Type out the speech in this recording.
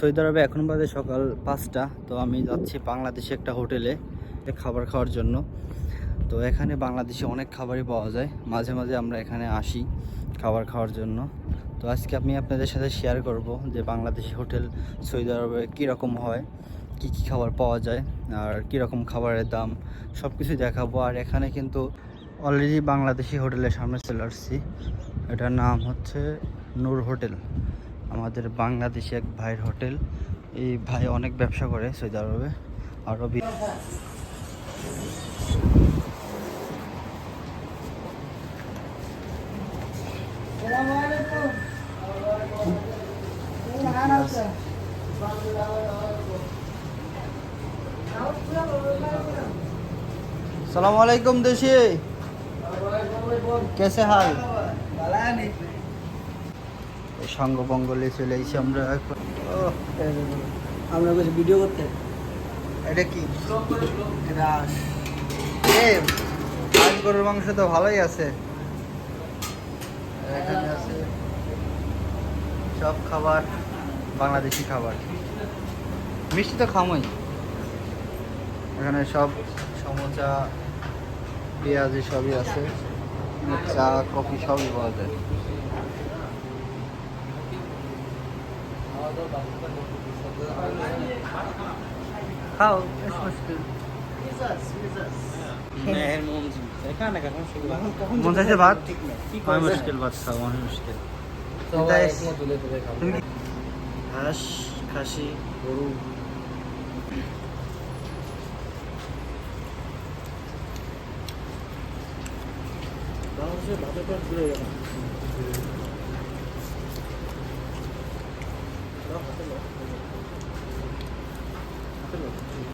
Saudi আরবে এখন বাজে সকাল পাঁচটা, তো আমি যাচ্ছি বাংলাদেশে একটা হোটেলে খাবার খাওয়ার জন্য। তো এখানে বাংলাদেশে অনেক খাবারই পাওয়া যায়। মাঝে মাঝে আমরা এখানে আসি খাবার খাওয়ার জন্য। তো আজকে আমি আপনাদের সাথে শেয়ার করব যে বাংলাদেশি হোটেল সৌদি আরবে কীরকম হয়, কি কি খাবার পাওয়া যায়, আর কীরকম খাবারের দাম সব কিছু দেখাবো। আর এখানে কিন্তু অলরেডি বাংলাদেশি হোটেলের সামনে চলে আসছি। এটার নাম হচ্ছে নূর হোটেল। আমাদের বাংলাদেশি এক ভাইয়ের হোটেল। এই ভাই অনেক ব্যবসা করে সৌদি আরবে আরও বি- সালাম আলাইকুম দেশি। কেসে হাল? সঙ্গ বঙ্গলে চলে এসেছি আমরা। আমরা বলছি ভিডিও করতে। এটা কি? রাস এ গরুর মাংস তো ভালোই আছে। এখানে আছে সব খাবার বাংলাদেশি খাবার। মিষ্টি তো খামই। এখানে সব সমোচা পেঁয়াজি সবই আছে। চা কফি সবই পাওয়া যায়। খাও মন চাইছে ভাত? মুশকিল ভাত খাও অনেক মুশকিল। হাঁস খাসি গরু। ভাতের পর ঘুরে গেলাম ただ、それが、これが、これが、これが、あ、それが、これが、